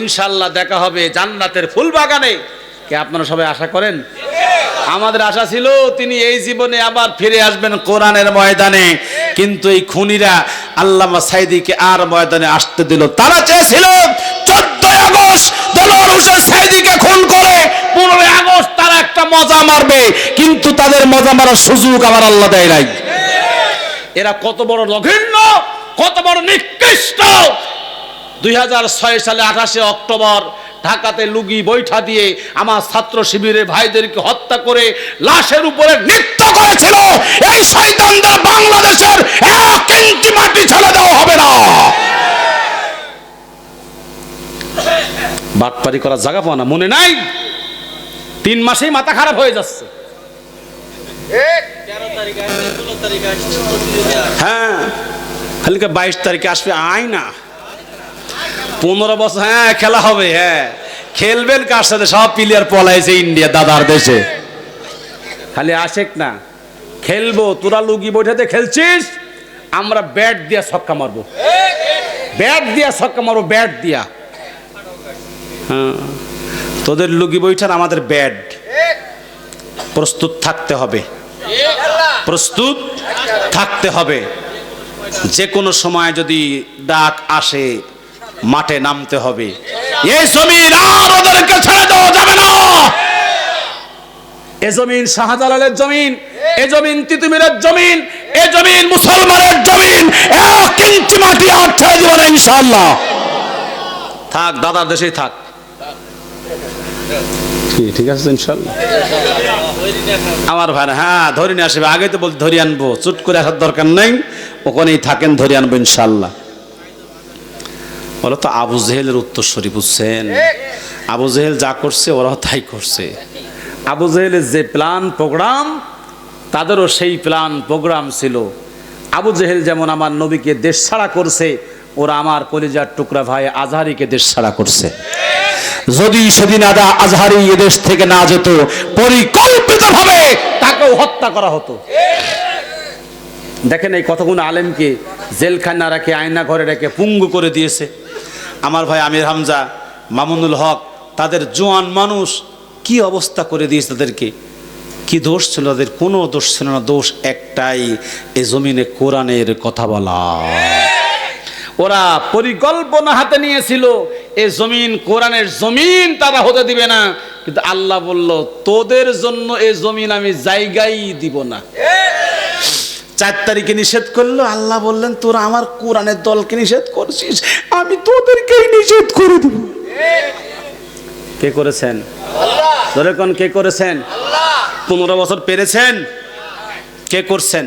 ইনশাল্লাহ দেখা হবে জান্নাতের ফুল বাগানে কে আপনারা সবাই আশা করেন? আমাদের আশা ছিল তিনি এই জীবনে আবার ফিরে আসবেন কোরআনের ময়দানে। কিন্তু এই খুনিরা আল্লামা সাইদিকে আর ময়দানে আসতে দিল। তারা চেয়েছিল চোদ্দই খুন করে। পনেরোই আগস্ট তারা একটা মজা মারবে। কিন্তু তাদের মজা মারার সুযোগ আমার আল্লাহ দেয় নাই। এরা কত বড় লঘিন্য কত বড় নিকৃষ্ট। দুই হাজার ছয় সালে আঠাশে অক্টোবর ঢাকাতে লুগি বৈঠা দিয়ে আমার ছাত্র শিবিরের ভাইদেরকে হত্যা করে লাশের উপরে নৃত্য করেছিল। এই শয়তানদের বাংলাদেশের এক ইঞ্চি মাটি ছেড়ে দেওয়া হবে না। বাটপারি করার জায়গা পাওয়া না মনে নাই? তিন মাসেই মাথা খারাপ হয়ে যাচ্ছে। হ্যাঁ কালকে বাইশ তারিখে আসবে আয় না। পনেরো বছর হ্যাঁ খেলা হবে হ্যাঁ। খেলবেন কার সাথে? সব প্লেয়ার পলাইছে ইন্ডিয়া দাদার দেশে। খালি আসেক না। খেলব, তোরা লুগি বৈঠাতে খেলছিস, আমরা ব্যাট দিয়া ছক্কা মারবো। ব্যাট দিয়া ছক্কা মারবো ব্যাট দিয়া। হ্যাঁ তোদের লুগি বৈঠার আমাদের ব্যাট প্রস্তুত থাকতে হবে। প্রস্তুত থাকতে হবে। যে কোনো সময় যদি ডাক আসে মাঠে নামতে হবে। এই জমিন আর ওদেরকে ছেড়ে দেওয়া যাবে না। এ জমিন শাহজালালের জমিন এ জমিন তিতুমিরের জমিন এ জমিন মুসলমানের জমিন। এক ইঞ্চি মাটি আর ছেড়ে দিব না ইনশাআল্লাহ। থাক দাদার দেশেই থাক। ঠিক- আছে ইনশাআল্লাহ? আমার ভাই হ্যাঁ ধরে নিয়ে আসবে। আগে তো বল ধরে আনব। চুট করে আসার দরকার নেই। ওখানেই থাকেন ধরে আনব ইনশাল্লাহ বলো তো আবু জেহেলের উত্তরস্বরী বুঝছেন? আবু জেহেল যা করছে ওরাও তাই করছে। আবু জেহেলের যে প্ল্যান প্রোগ্রাম তাদেরও সেই প্ল্যান প্রোগ্রাম ছিল। আবু জেহেল যেমন আমার নবীকে দেশ ছাড়া করছে ওরা আমার কলিজার টুকরা ভাই আজহারিকে দেশ ছাড়া করছে। যদি সেদিন আদা আজহারি এদেশ থেকে না যেত পরিকল্পিতভাবে তাকেও হত্যা করা হতো। দেখেন এই কতগুলো আলেমকে জেলখানা রেখে আয়না ঘরে রেখে পুঙ্গু করে দিয়েছে। আমার ভাই আমির হামজা, মামুনুল হক, তাদের জোয়ান মানুষ কি অবস্থা করে দিয়েছে তাদেরকে? কি দোষ ছিল তাদের? কোনো দোষ ছিল না, দোষ একটাই, এ জমিনে কোরআনের কথা বলা। ওরা পরিকল্পনা হাতে নিয়েছিল, এ জমিন কোরআনের জমিন তারা হতে দিবে না। কিন্তু আল্লাহ বলল, তোদের জন্য এ জমিন আমি জায়গাই দিব না। চার তারিখে নিষেধ করল আল্লাহ বললেন তোরা আমার কোরআনের দলকে নিষেধ করছিস আমি তোদেরকেই নিষেধ করে দেব। কে করেছেন? ধরে কোন কে করেছেন? পনেরো বছর পেরেছেন? কে করছেন?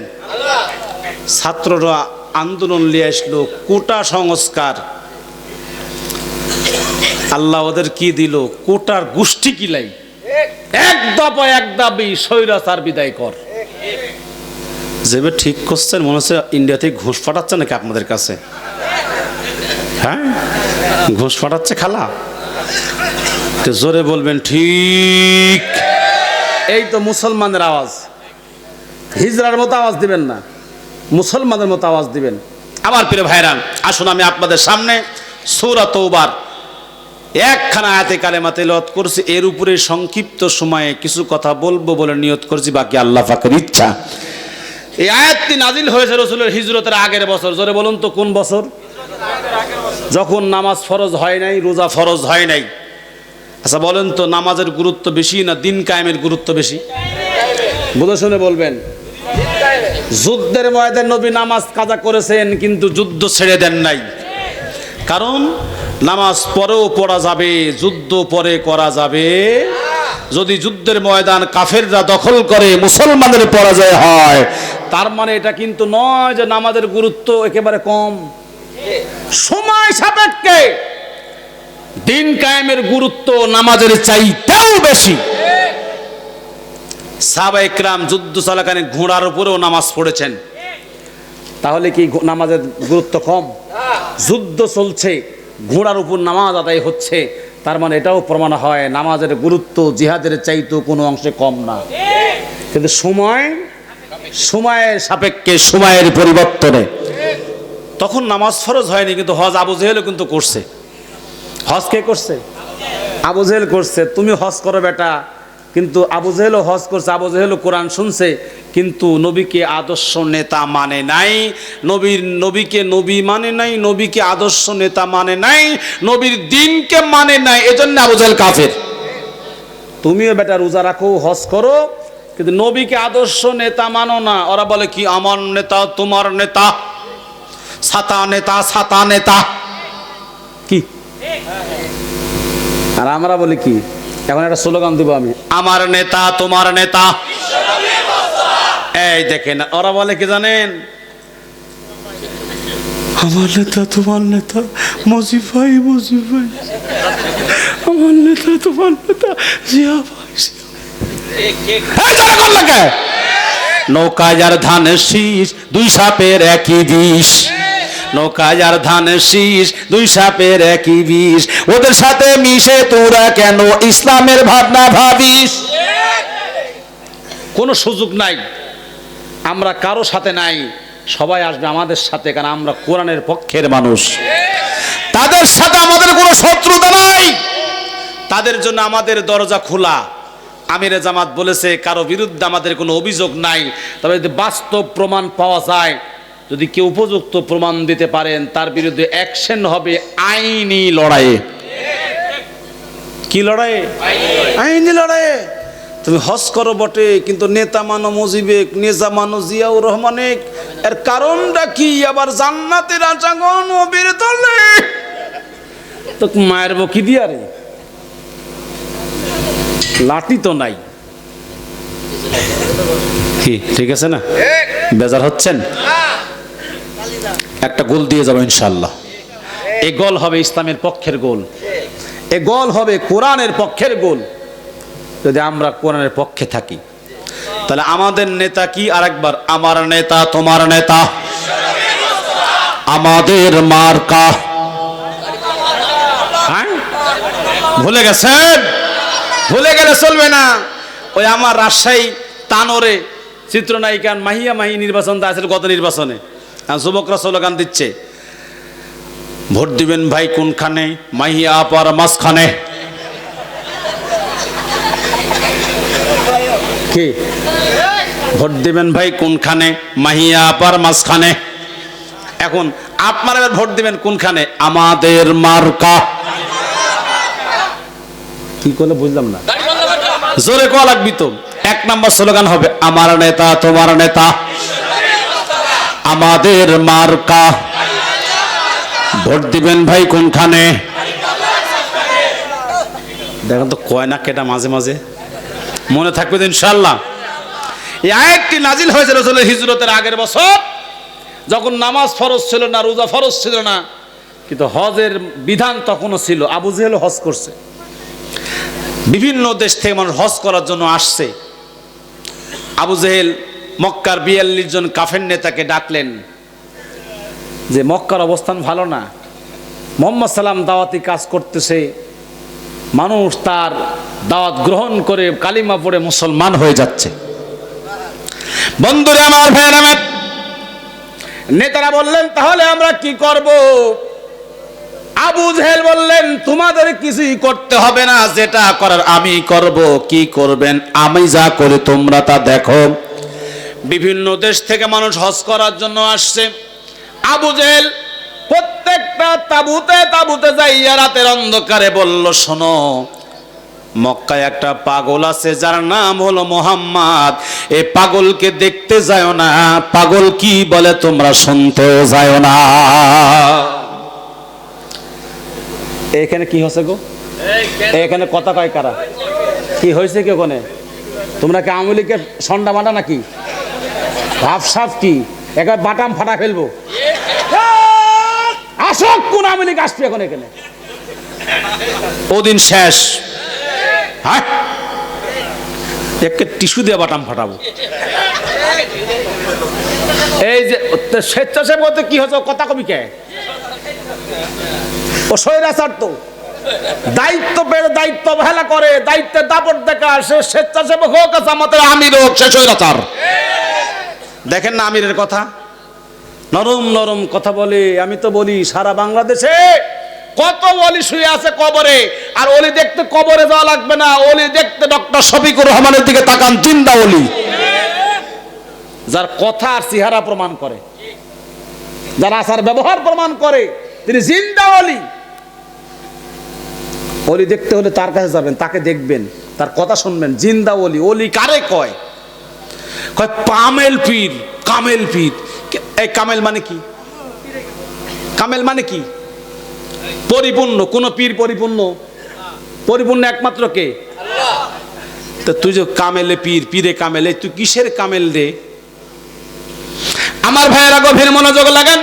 ছাত্ররা আন্দোলন নিয়ে আসলো কোটা সংস্কার। আল্লাহ ওদের কি দিল? কোটার গোষ্ঠী কিলাই এক। দফা এক দাবি স্বৈরাচার বিদায় কর। যেভাবে ঠিক করছেন, মনে হচ্ছে ইন্ডিয়া থেকে ঘুষ ফাটাচ্ছে নাকি আপনাদের কাছে? হ্যাঁ? ঘুষ ফাটাচ্ছে খালা? তো জোরে বলবেন, ঠিক। এই তো মুসলমানের আওয়াজ। হিজরার মতো আওয়াজ দিবেন না। মুসলমানের মতো আওয়াজ দিবেন। আমার প্রিয় ভাইরান আসুন আমি আপনাদের সামনে সৌরা তৌবার একখানা আয়াতে কালেমা তেলত করছি। এর উপরে সংক্ষিপ্ত সময়ে কিছু কথা বলব বলে নিয়ত করছি, বাকি আল্লাহ পাকের ইচ্ছা। এই আয়াতটি নাজিল হয়েছে রসুলের হিজরতের আগের বছর। জোরে বলুন তো, কোন বছর? যখন নামাজ ফরজ হয় নাই, রোজা ফরজ হয় নাই। আচ্ছা বলেন তো, নামাজের গুরুত্ব বেশি না দিন কায়েমের গুরুত্ব বেশি? বুঝে শুনে বলবেন। যুদ্ধের ময়দান নবী নামাজ কাজা করেছেন, কিন্তু যুদ্ধ ছেড়ে দেন নাই। কারণ, নামাজ পরেও পড়া যাবে, যুদ্ধ পরে করা যাবে যদি যুদ্ধের ময়দান কাফেররা দখল করে, মুসলমানের পরাজয় হয়, তার মানে এটা কিন্তু নয় যে নামাজের গুরুত্ব একেবারে কম। সময় সাপেক্ষে দিন কায়েমের গুরুত্ব নামাজের চাইতেও বেশি। সাহাবা ইকরাম যুদ্ধ চলাকালীন ঘোড়ার উপরেও নামাজ পড়েছেন। তাহলে কি নামাজের গুরুত্ব কম? যুদ্ধ চলছে, ঘোড়ার উপর নামাজ আদায় হচ্ছে। তার মানে এটাও প্রমাণ হয়, নামাজের গুরুত্ব জিহাদের চাইতেও কোনো অংশে কম না। কিন্তু সময়, সময়ের সাপেক্ষে সময়ের পরিবর্তনে। তখন নামাজ ফরজ হয়নি, কিন্তু হজ আবু জেহেলও কিন্তু করছে। হজ কে করছে? আবু জেহেল করছে। তুমি হজ করো বেটা, কিন্তু আবু জেহেলও হজ করছে, আবু জেহেলও কোরআন শুনছে। কিন্তু নবীকে আদর্শ নেতা মানে নাই। নবীর, নবীকে নবী মানে নাই, নবীকে আদর্শ নেতা মানে নাই, নবীর দিনকে মানে নাই, এজন্য আবু জেহেল কাফের। তুমিও বেটা রোজা রাখো, হজ করো, কিন্তু নবীকে আদর্শ নেতা মানো না। ওরা বলে কি, আমার নেতা, তোমার নেতা ছাতা নেতা ছাতা নেতা। কি? আর আমরা বলি কি, এখন একটা স্লোগান দেবো আমি, আমার নেতা, তোমার নেতা। এই দেখেন, ওরা বলে কি জানেন? আমার নেতা, তোমার নেতা মজিব ভাই আমার নেতা, তোমার নেতা, জিয়া ভাই নৌকায় আর ধান শীষ, দুই সাপের একই বিষ। নৌকায় আর ধান শীষ, দুই সাপের একই বিষ। ওদের সাথে মিশে তোরা কেন ইসলামের ভাবনা ভাবিস? কোনো সুযোগ নাই। আমরা কারও সাথে নাই সবাই আসবে আমাদের সাথে কারণ আমরা কোরআনের পক্ষের মানুষ। তাদের সাথে আমাদের কোনো শত্রুতা নাই। তাদের জন্য আমাদের দরজা খোলা। আমিরে জামাত বলেছে কারও বিরুদ্ধে আমাদের কোনো অভিযোগ নাই। তবে যদি বাস্তব প্রমাণ পাওয়া যায় যদি কেউ উপযুক্ত প্রমাণ দিতে পারেন তার বিরুদ্ধে অ্যাকশন হবে আইনি লড়াইয়ে। কি লড়াইয়ে? আইনি লড়াইয়ে। তুমি হজ করো বটে, কিন্তু নেতা মানো মুজিবেক, নেজা মানো জিয়াউর রহমানেক। এর কারণটা কি? আবার জান্নাতের আচাগন নবীর তলে তো মায়ের বকি দিয়া রে? লাঠি তো নাই। কি, ঠিক আছে না? বেজার হচ্ছেন? একটা গোল দিয়ে যাব ইনশাল্লাহ এই গোল হবে ইসলামের পক্ষের গোল। এ গোল হবে কোরআনের পক্ষের গোল। যদি আমরা কোরআনের পক্ষে থাকি, তাহলে আমাদের নেতা কি আরেকবার? আমার নেতা, তোমার নেতা। আমাদের মার্কা। হ্যাঁ? ভুলে গেছেন? ভুলে গেলে চলবে না। ওই আমার রাজশাহী তানোরে চিত্রনায়িকা মাহিয়া মাহি নির্বাচন আছে গত নির্বাচনে। যুবকরা স্লোগান দিচ্ছে, ভোট দিবেন ভাই কোনখানে? মাহিয়া আপার মাঝখানে। কি ভোট দিবেন ভাই কোনখানে? মাহিয়া আপার মাঝখানে। এখন আপনারা এবার ভোট দিবেন কোনখানে? আমাদের মার্কা। কি করলে বুঝলাম না। জোরে কোয়া লাগবি তো। এক নম্বর স্লোগান হবে, আমার নেতা, তোমার নেতা। আমাদের মার্কা। ভোট দিবেন ভাই কোনখানে? দেখেন তো কয় না কেটা মাঝে মাঝে। মনে থাকবে ইনশাল্লাহ এই নাজিল হয়েছে রসুলের হিজরতের আগের বছর, যখন নামাজ ফরজ ছিল না, রোজা ফরজ ছিল না, কিন্তু হজের বিধান তখনও ছিল। আবু জেহেল হজ করছে। বিভিন্ন দেশ থেকে মানুষ হজ করার জন্য আসছে। আবু জেহেল মক্কার বিয়াল্লিশ জন কাফের নেতাকে ডাকলেন যে, মক্কার অবস্থান ভালো না। মোহাম্মদ সাল্লাম দাওয়াতি কাজ করতেছে মানুষ তার দাওয়াত গ্রহণ করে কালিমা পড়ে মুসলমান হয়ে যাচ্ছে। বন্ধুরে আমার নেতারা বললেন, তাহলে আমরা কি করব? আবু জেহেল বললেন, তোমাদের কিছুই করতে হবে না, যেটা করার আমি করব। কি করবেন? আমি যা করে, তোমরা তা দেখো। বিভিন্ন দেশ থেকে মানুষ হজ করার জন্য আসছে। আবু জেহেল প্রত্যেকটা তাবুতে তাবুতে যাইয়া রাতের অন্ধকারে বলল, শোনো, মক্কায় একটা পাগল আছে, যার নাম হলো মোহাম্মদ। এই পাগলকে দেখতে যায় না। পাগল কি বলে তোমরা শুনতেও যায় না। এখানে কি হচ্ছে গো? এখানে কথা কয় কারা? কি হয়েছে কি ওখানে? তোমরা কি আমলিকে সন্ডা মাটা নাকি? ভাবসাব কি? একবার বাটাম ফাটা ফেলব। আসক কোন আমলিক আসছে এখন এখানে? ওদিন শেষ। হ্যাঁ একে টিস্যু দিয়ে বাটাম ফাটাবো। এই যে তো স্বেচ্ছাসেবক হতে কি হচ্ছে কথা কবি কে? ও স্বৈরাচার তো দায়িত্ব পেয়ে দায়িত্ব অবহেলা করে দায়িত্বের দাপট দেখা সে স্বেচ্ছাসেবক হোক আর জামাতের আমির হোক সে স্বৈরাচার। দেখেন না আমিরের কথা? নরম নরম কথা বলে, আমি তো বলি, সারা বাংলাদেশে কত অলি শুয়ে আছে কবরে, আর অলি দেখতে কবরে যাওয়া লাগবে না, অলি দেখতে ডক্টর শফিকুর রহমানের দিকে তাকান, জিন্দা অলি। যার কথা আর চেহারা প্রমাণ করে, যার আসার ব্যবহার প্রমাণ করে, তিনি জিন্দা অলি। অলি দেখতে হলে তার কাছে যাবেন, তাকে দেখবেন, তার কথা শুনবেন, জিন্দা অলি। অলি কারে কয়? কয়, পামেল পীর, কামেল পীর। এই কামেল মানে কি? কামেল মানে কি? পরিপূর্ণ, কোন পীর পরিপূর্ণ? পরিপূর্ণ একমাত্র কে? তো তুই যে কামেলে পীর, পীরে কামেলে, তুই কিসের কামেল রে? আমার ভাইয়েরা গভীর মনোযোগ লাগান।